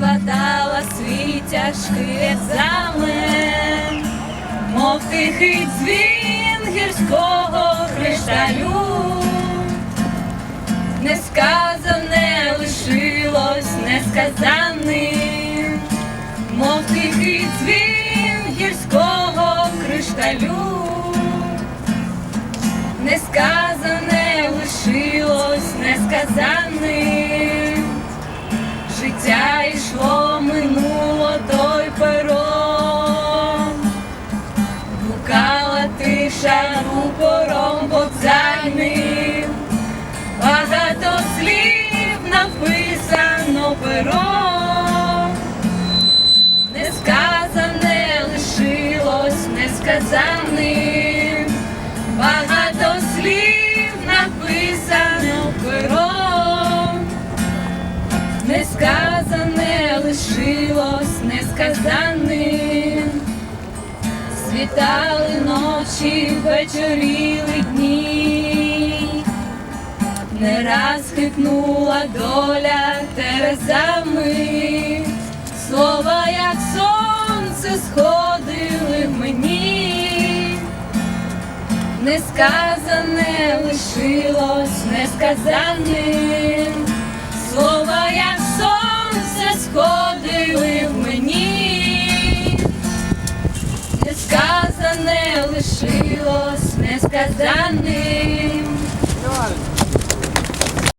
важкий екзамен, мов тихий дзвін гірського кришталю, несказане лишилось несказаним, мов тихий дзвін гірського кришталю, несказане лишилось несказаним. Життя рупором вокзальним, багато слів написано пером, несказане лишилось несказаним, багато слів написано пером. Несказане лишилось несказаним, світали ночі, вечоріли дні, не раз хитнула доля терезами, слова, як сонце, сходили в мені, несказане лишилось несказаним. Несказане лишилось несказаним,